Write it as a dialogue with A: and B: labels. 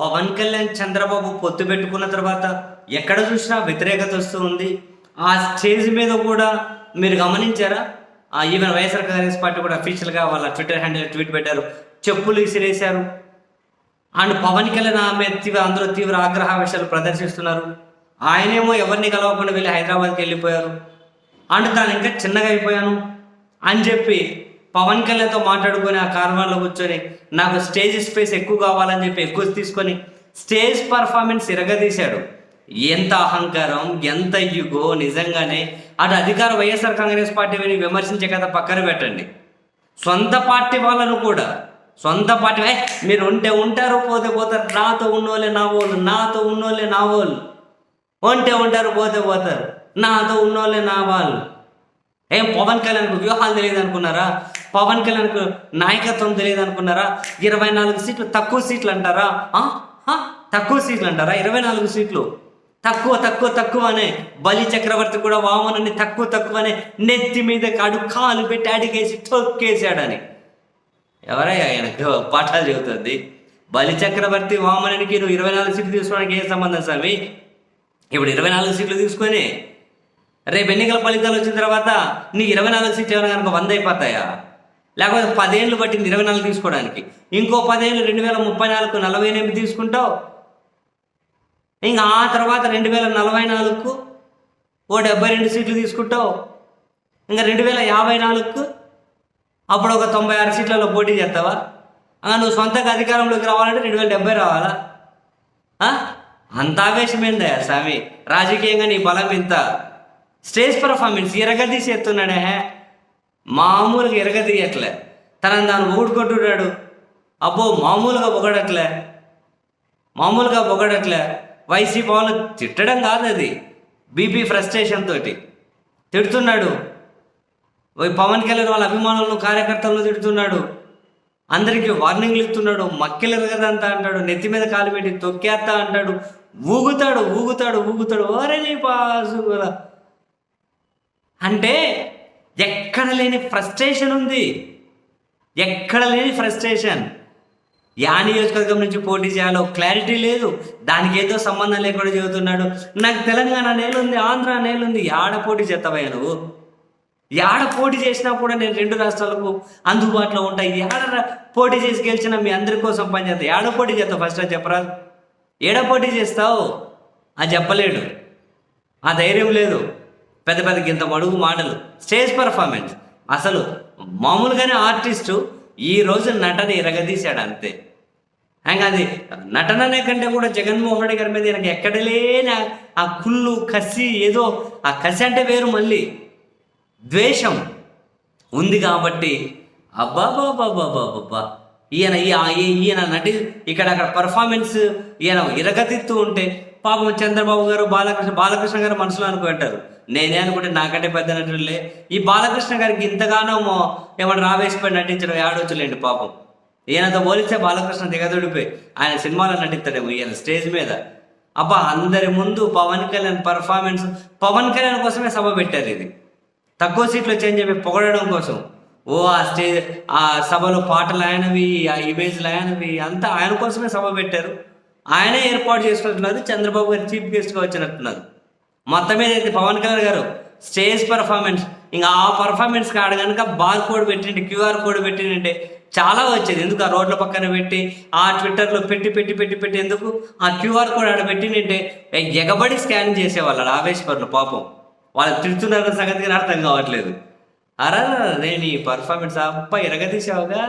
A: పవన్ కళ్యాణ్ చంద్రబాబు పొత్తు పెట్టుకున్న తర్వాత ఎక్కడ చూసినా వ్యతిరేకత వస్తూ ఉంది. ఆ స్టేజ్ మీద కూడా మీరు గమనించారా? ఆ ఈవెన్ వైఎస్ఆర్ కాంగ్రెస్ పార్టీ కూడా అఫీషియల్గా వాళ్ళ ట్విట్టర్ హ్యాండిల్ ట్వీట్ పెట్టారు. చెప్పులు విసిరేశారు అండ్ పవన్ కళ్యాణ్ ఆమె తీవ్ర అందరూ తీవ్ర ఆగ్రహావేశాలు ప్రదర్శిస్తున్నారు. ఆయనేమో ఎవరిని కలవకుండా వెళ్ళి హైదరాబాద్కి వెళ్ళిపోయారు. అండ్ తాను ఇంకా చిన్నగా అయిపోయాను అని చెప్పి పవన్ కళ్యాణ్తో మాట్లాడుకొని ఆ కార్వాన్లో కూర్చొని నాకు స్టేజ్ స్పేస్ ఎక్కువ కావాలని చెప్పి ఎక్కువ తీసుకొని స్టేజ్ పర్ఫార్మెన్స్ ఇరగదీశాడు. ఎంత అహంకారం ఎంత యుగో నిజంగానే అటు అధికార వైఎస్ఆర్ కాంగ్రెస్ పార్టీని విమర్శించే కదా పక్కన పెట్టండి. సొంత పార్టీ వాళ్ళను కూడా సొంత పార్టీ "ఏ, మీరు ఉంటే ఉంటారు పోతే పోతారు నాతో ఉన్నోళ్ళే నా వాళ్ళు నాతో ఉన్నోళ్ళే నా వాళ్ళు ఉంటే ఉంటారు పోతే పోతారు నాతో ఉన్నోళ్ళే నా వాళ్ళు. ఏం పవన్ కళ్యాణ్ వ్యూహాలు తెలియదు అనుకున్నారా పవన్ కళ్యాణ్కు నాయకత్వం తెలియదు అనుకున్నారా ఇరవై నాలుగు సీట్లు తక్కువ సీట్లు అంటారా? తక్కువ సీట్లు అంటారా? ఇరవై నాలుగు సీట్లు. తక్కువ తక్కువ తక్కువ అనే బలి చక్రవర్తి కూడా వామనని తక్కువ తక్కువ అనే నెత్తి మీద కాడు కాలు పెట్టి అడిగేసి తొక్కేశాడని. ఎవరయ్యా ఆయనకు పాఠాలు చెబుతుంది? బలి చక్రవర్తి వామనునికి నువ్వు ఇరవై నాలుగు సీట్లు తీసుకోవడానికి ఏ సంబంధం స్వామి? ఇప్పుడు ఇరవై నాలుగు సీట్లు తీసుకొని రేపు ఎన్నికల ఫలితాలు వచ్చిన తర్వాత నీకు ఇరవై నాలుగు సీట్లు ఏమైనా కనుక వంద అయిపోతాయా? లేకపోతే పదేళ్ళు పట్టింది ఇరవై నాలుగు తీసుకోవడానికి. ఇంకో పదేళ్ళు రెండు వేల ముప్పై నాలుగు నలభై ఎనిమిది తీసుకుంటావు. ఇంకా ఆ తర్వాత రెండు వేల నలభై నాలుగుకు ఓ డెబ్బై రెండు సీట్లు తీసుకుంటావు. ఇంకా రెండు వేల యాభై నాలుగుకు అప్పుడు ఒక తొంభై ఆరు సీట్లలో పోటీ చేస్తావా? నువ్వు సొంతగా అధికారంలోకి రావాలంటే రెండు వేల డెబ్బై రావాలా? అంత ఆవేశమైందా స్వామి? రాజకీయంగా నీ బలం ఇంత. స్టేజ్ పర్ఫార్మెన్స్ ఎరగదీసి ఎత్తున్నాడే హే? మామూలుగా ఎరగదీయట్లే. తనని తాను ఊడుకొట్టున్నాడు అబ్బో మామూలుగా పొగడట్లే. మామూలుగా పొగడట్లే. వైసీపీ వాళ్ళు తిట్టడం కాదు అది బీపీ ఫ్రస్ట్రేషన్ తోటి. తిడుతున్నాడు. పవన్ కళ్యాణ్ వాళ్ళ అభిమానులను కార్యకర్తలను తిడుతున్నాడు. అందరికీ వార్నింగ్లు ఇస్తున్నాడు. మక్కిలరు కదా అంతా అంటాడు. నెత్తి మీద కాలు పెట్టి తొక్కేస్తా అంటాడు. ఊగుతాడు ఊగుతాడు ఊగుతాడు. ఓరే నీ పాసు అంటే ఎక్కడ లేని ఫ్రస్ట్రేషన్ ఉంది. ఎక్కడ లేని ఫ్రస్ట్రేషన్ యా నియోజకవర్గం నుంచి పోటీ చేయాలో క్లారిటీ లేదు. దానికి ఏదో సంబంధం లేకుండా చెబుతున్నాడు. నాకు తెలంగాణ నేలుంది ఆంధ్ర నేలుంది యాడ పోటీ చేస్తావయ్యా నువ్వు? యాడ పోటీ చేసినా కూడా నేను రెండు రాష్ట్రాలకు అందుబాటులో ఉంటాయి యాడ పోటీ చేసి గెలిచినా మీ అందరి కోసం పనిచేస్తా యాడ పోటీ చేస్తావు ఫస్ట్ అది చెప్పరా? ఏడ పోటీ చేస్తావు? అది చెప్పలేడు. ఆ ధైర్యం లేదు. పెద్ద పెద్ద గింత మడుగు మాటలు స్టేజ్ పర్ఫార్మెన్స్. అసలు మామూలుగానే ఆర్టిస్టు ఈ రోజు నటన ఇరగదీశాడు అంతే. ఇంకా అది నటననే కంటే కూడా జగన్మోహన్ రెడ్డి గారి మీద ఈయనకి ఎక్కడ లేని ఆ- కుళ్ళు కసి ఏదో ఆ కసి అంటే వేరు మళ్ళీ. ద్వేషం ఉంది కాబట్టి అబ్బాబాబాబాబాబా ఈయన ఈ- ఈయన నటి ఇక్కడ అక్కడ పర్ఫార్మెన్స్ ఈయన ఇరగతిత్తూ ఉంటే పాపం చంద్రబాబు గారు బాలకృష్ణ బాలకృష్ణ గారు మనసులో అనుకుంటారు నేనే అనుకుంటే నాకంటే పెద్ద నటులే ఈ బాలకృష్ణ గారికి ఇంతగానో ఏమన్నా రావేసిపోయి నటించడం ఏడవచ్చులేండి పాపం. ఈయనతో పోలిస్తే బాలకృష్ణ దిగదుడిపోయి ఆయన సినిమాలో నటిస్తాడేమో ఈయన స్టేజ్ మీద. అబ్బా అందరి ముందు పవన్ కళ్యాణ్ పర్ఫార్మెన్స్ పవన్ కళ్యాణ్ కోసమే సభ పెట్టారు ఇది. తక్కువ సీట్లు వచ్చాయని చెప్పి పొగడడం కోసం. ఓ ఆ స్టేజ్ ఆ సభలో పాటలు ఆయనవి ఆ ఇమేజ్లు ఆయనవి అంతా ఆయన కోసమే సభ పెట్టారు. ఆయనే ఏర్పాటు చేసుకుంటున్నారు చంద్రబాబు గారు చీఫ్ గెస్ట్గా వచ్చినట్టున్నారు. మొత్తం మీద అయితే పవన్ కళ్యాణ్ గారు స్టేజ్ పర్ఫార్మెన్స్ ఇంకా ఆ పర్ఫార్మెన్స్ కాడ కనుక బార్ కోడ్ పెట్టింటే క్యూఆర్ కోడ్ పెట్టిండే చాలా వచ్చేది. ఎందుకు ఆ రోడ్ల పక్కన పెట్టి ఆ ట్విట్టర్లో పెట్టి పెట్టి పెట్టి పెట్టి ఎందుకు? ఆ క్యూఆర్ కోడ్ ఆడ పెట్టిండే ఎగబడి స్కాన్ చేసేవాళ్ళు ఆడ ఆవేశపరులు పాపం. వాళ్ళు తిడుతున్నారు సంగతి కానీ అర్థం కావట్లేదు. అరా నేను ఈ పర్ఫార్మెన్స్ అప్ప ఎరగదీసావుగా